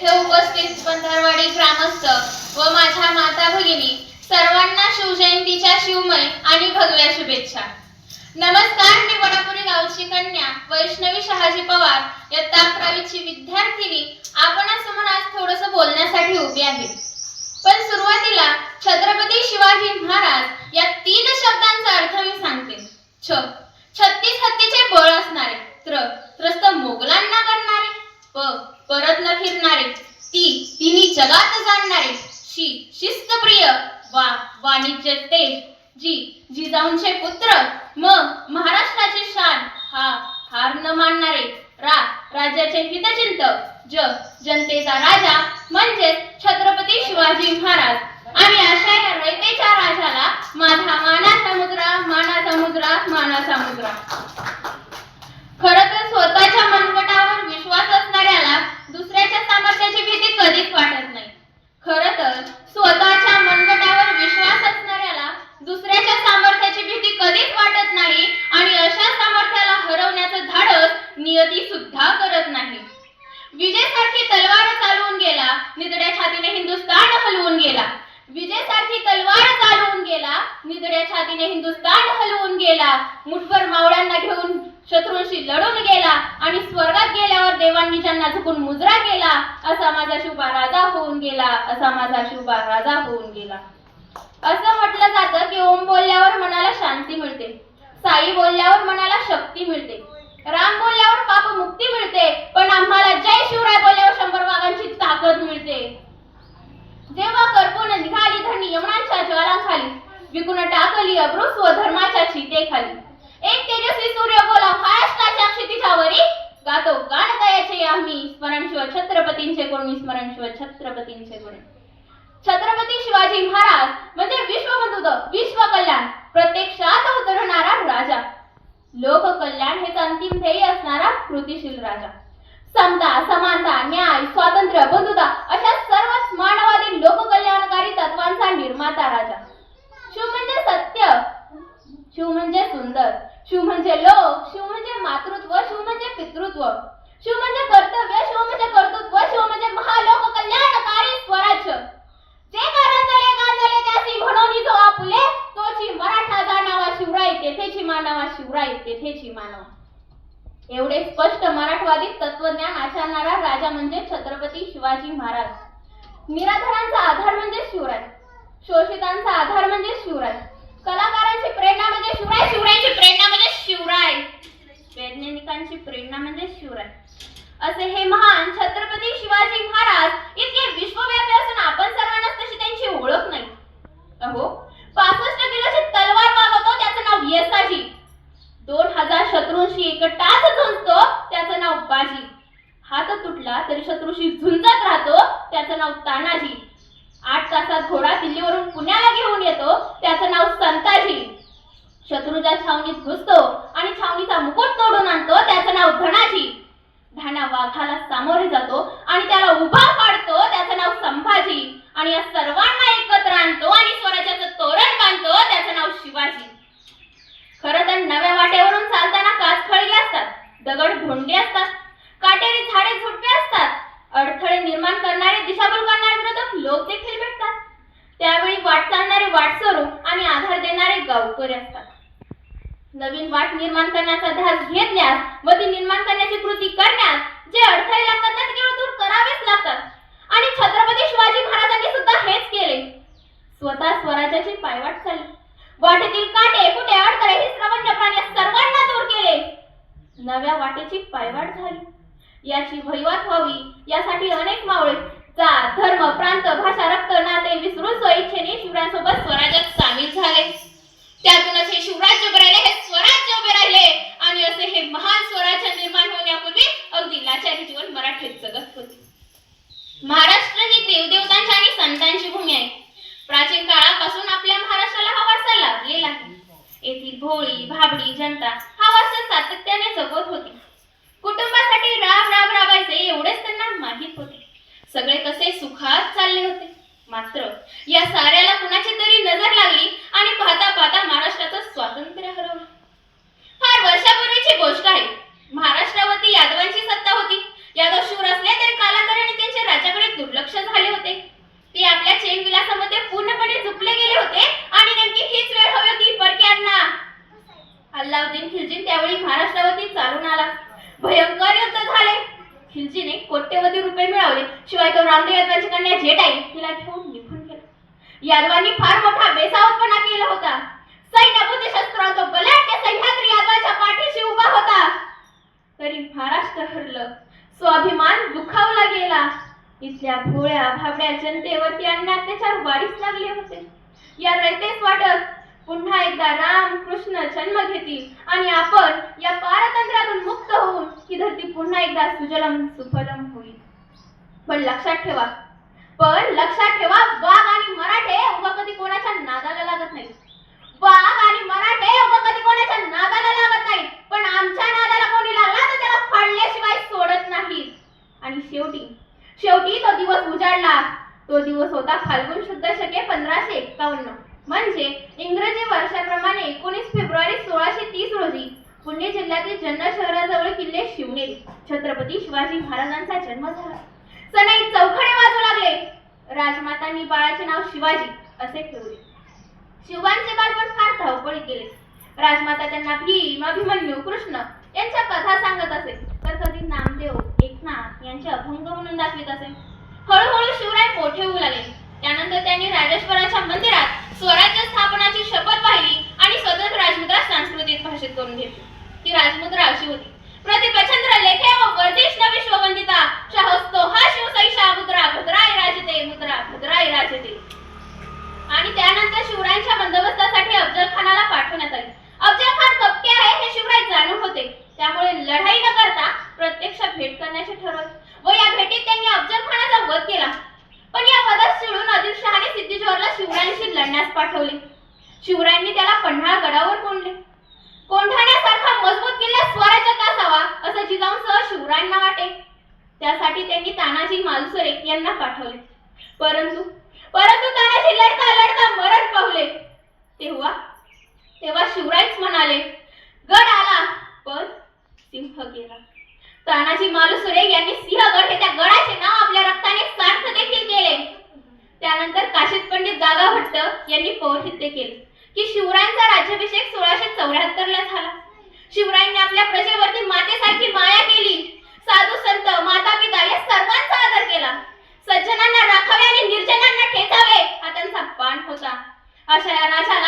हे उपस्थित पंधरवाडी ग्रामस्थ व माझ्या माता भगिनी सर्वांना शिवजयंतीच्या शिवमय आणि भगव्या शुभेच्छा. नमस्कार मी वडापुरी गावची कन्या वैष्णवी शहाजी पवार. इयत्ता अकरावीची विद्यार्थिनी. आपणासमोर आज थोडस बोलण्यासाठी उभी आहे. पण सुरुवातीला छत्रपती शिवाजी महाराज या तीन शब्दांचा अर्थ मी सांगते. छ. छत्तीस हत्तीचे बळ असणारे. त्र. त्रस्त मोगलांना करणारे. प. परत न फिरणारे ती तिन्ही जगात जाणणारे शी शिस्तप्रिय वा वाणिज्य तेज जी जिजाऊंचे पुत्र म महाराष्ट्राची शान हा हार न मानणारे रा राज्याचे हितचिंतक ज जनतेचा राजा म्हणजेच छत्रपती शिवाजी महाराज. आणि अशा या रयतेच्या राजाला माझा मानाचा मुद्रा मानाचा मुद्रा मानाचा मुद्रा मुठभर मावळ्यांना घेऊन शत्रूंशी लढून गेला आणि स्वर्गात गेल्यावर देवांनी ज्यांना झुकून मुजरा केला असा माझा शिवबा राजा होऊन गेला असा माझा शिवबा राजा होऊन गेला. असं म्हटलं जातं की ओम बोलल्यावर मनाला शांती मिळते साई बोलल्यावर मनाला शक्ती मिळते राम बोलल्यावर पाप मुक्ती मिळते पण आम्हा खाली. एक तेजस्वी सूर्य बोला महाराष्ट्राच्या क्षितिजावरी गातो. गाण गायाचे आम्ही. स्मरण शिव छत्रपतींचे गुण स्मरण शिव छत्रपतींचे गुण. छत्रपती शिवाजी महाराज म्हणजे विश्वबंधुत विश्व कल्याण. प्रत्यक्षात उतरणारा राजा. लोक कल्याण हेच अंतिम ध्येय असणारा कृतीशील राजा. समता समानता न्याय स्वातंत्र्य बंधुता अशा सर्व मानवादी लोककल्याणकारी तत्वांचा निर्माता राजा शिव म्हणजे सत्य शिव म्हणजे सुंदर शिव म्हणजे लोक शिव म्हणजे मातृत्व शिव म्हणजे पितृत्व. शिव म्हणजे कर्तव्य शिव म्हणजे कर्तृत्व शिव म्हणजे महालोक कल्याणकारी स्वराज्य. जे गाजले गाजले त्यासी म्हणून तो आपुले तोची मराठा जाणावा शिवराय तेथेची मानावा शिवराय तेथेची मानावा. एवढे स्पष्ट मराठवादी तत्वज्ञान आचरणारा राजा म्हणजे छत्रपती शिवाजी महाराज. निराधारांचा आधार म्हणजे शिवराय. शोषितांचा आधार म्हणजे शिवराय. कलाकारांची प्रेम म्हणजे शिवराय शिवरायांची प्रेरणा म्हणजे शिवराय वैज्ञानिकांची प्रेरणा म्हणजे शिवराय असे हे महान छत्रपती शिवाजी महाराज इतके विश्वव्यापी असून आपण सर्वांनाच तशी त्यांची ओळख नाही. अहो पासष्ट किलोची तलवार वागवतो त्याचं नाव येसाजी. दोन हजार शत्रूंशी एकटाच झुंजतो त्याचं नाव बाजी. हात तुटला तरी शत्रूशी झुंजत राहतो त्याचं नाव तानाजी. आठ तासात घोडा दिल्लीवरून पुण्याला घेऊन येतो त्याचं नाव संताजी. शत्रूच्या छावणीत घुसतो आणि छावणीचा मुकुट तोडून आणतो त्याचं नाव धनाजी धाना वाघाला सामोरे जातो आणि त्याला उभा पाडतो त्याचं नाव संभाजी आणि या सर्वांना एकत्र आणतो आणि स्वराज्याचं तोरण बांधतो त्याचं नाव शिवाजी खरं तर नव्या वाटेवरून चालताना काच खळगे असतात दगड धोंडे असतात काटेरी झाडे झुडपे असतात अडथळे निर्माण करणारे दिशाभूल करणारे विरोधक लोक देखील भेटतात त्यावेळी वाट चालणारे वाटसरू आणि आधार देणारे गावकरी असतात नवीन वाट निर्माण करण्याचा ध्यास घेतल्यास व ती निर्माण करण्याची कृती करण्यास जे अडथळे लागतात ते केवळ दूर करावेच लागतात. आणि छत्रपती शिवाजी महाराजांनी सुद्धा हेच केले. स्वतः स्वराज्याची पायवाट चालली वाटेतील काटे कुठे अडथळे हे श्रवण प्राणी सर्वांना दूर केले. नव्या वाटेची पायवाट झाली. याची वहिवाट व्हावी यासाठी अनेक मावळे जात धर्म प्रांत भाषा रक्त नाते विसरून स्वइच्छेने शिवरायांसोबत स्वराज्यात सामील झाले त्यातूनच हे शिवराज्य उभे राहिले हे स्वराज्य उभे राहिले आणि असे हे महान स्वराज्य निर्माण होण्यापूर्वी अगदी लाचारी जीवन मराठीत जगत होते महाराष्ट्र ही देवदेवतांची आणि संतांची भूमी आहे प्राचीन काळापासून आपल्या महाराष्ट्राला हा वारसा लाभलेला आहे येथील भोळी भाबडी जनता हा वारसा सातत्याने जगवत होती. कुटुंबासाठी राब राब राबायचे एवढेच त्यांना माहीत होते. सगळे कसे सुखात चालले होते. मात्र या साऱ्याला कुणाची तरी नजर लागली आणि पाहता पाहता महाराष्ट्राचं स्वातंत्र्य भयंकर युद्ध झाले. खिलजीने कोट्यवधी रुपये मिळवले. शिवाय तो रामदेव यादवांची कन्या जेठाई तिला घेऊन निघून गेला. यादवांनी फार मोठा बेसावपणा केला होता. सैन्यभूती शस्त्रांतो बलाढ्य सह्याद्री यादवाच्या पाठीशी उभा होता तरी महाराष्ट्र हरलं. स्वाभिमान दुखावला गेला. इथल्या भोळ्या भाबड्या जनतेवरती अन्य अत्याचार वाढीस लागले होते. या रयतेच वाटत पुन्हा एकदा राम कृष्ण जन्म घेतील आणि आपण या पारतंत्रातून मुक्त होऊन ही धरती पुन्हा एकदा सुजलम सुफलम होईल. पण लक्षात ठेवा पण लक्षात ठेवा वाघ आणि मराठे उगा कधी कोणाच्या नादाला लागत नाही वाघ आणि मराठे उगा कधी कोणाच्या नादाला लागत नाही पण आमच्या नादाला कोणी लागला तर त्याला फाडल्याशिवाय सोडत नाही. आणि शेवटी शेवटी तो दिवस उजाडला. तो दिवस होता फाल्गुन शुद्ध शके पंधराशे एक्कावन्न म्हणजे इंग्रजी वर्षाप्रमाणे एकोणीस फेब्रुवारी सोळाशे तीस रोजी पुणे जिल्ह्यातील जन्नर शहराजवळ किल्ले शिवनेरी छत्रपती शिवाजी महाराजांचा जन्म झाला. सनई चौखडे वाजू लागले. राजमातांनी बाळाचे नाव शिवाजी असे ठेवले. शिवांचे बालपण फार धावपळीत गेले. राजमाता त्यांना भीम अभिमन्यू कृष्ण यांच्या कथा सांगत असे. तर कधी नामदेव एकनाथ यांचे अभंग म्हणून दाखवित असे. हळूहळू शिवराय मोठे होऊ लागले. त्यानंतर त्यांनी राजेश्वराच्या मंदिरात स्वराज्य स्थापनाची शपथ पाहिली आणि स्वतंत्र राजमुद्रा सांस्कृतिक भाषेत करून घेतली. ती राजमुद्रा अशी होती. यांना पाठवले. परंतु परंतु तानाजी लढता लढता मरण पावले. तेव्हा तेव्हा शिवरायच म्हणाले गड आला. पण सिंह गेला. तानाजी मालुसरे यांनी सिंहगड हे त्या गडाचे नाव आपल्या रक्ताने सार्थ देखील केले. त्यानंतर काशीद पंडित दादा भट्ट यांनी पौरहित्य केले की शिवरायांचा राज्याभिषेक सोळाशे चौऱ्याहत्तर ला झाला. शिवरायांनी आपल्या प्रजेवरती मातेसारखी माया केली. साधू संत माता पिता या सर्वांचा आदर केला सज्जनांना राखावे आणि निर्जनांना ठेचावे हा त्यांचा बाण होता अशा या राजाला माझा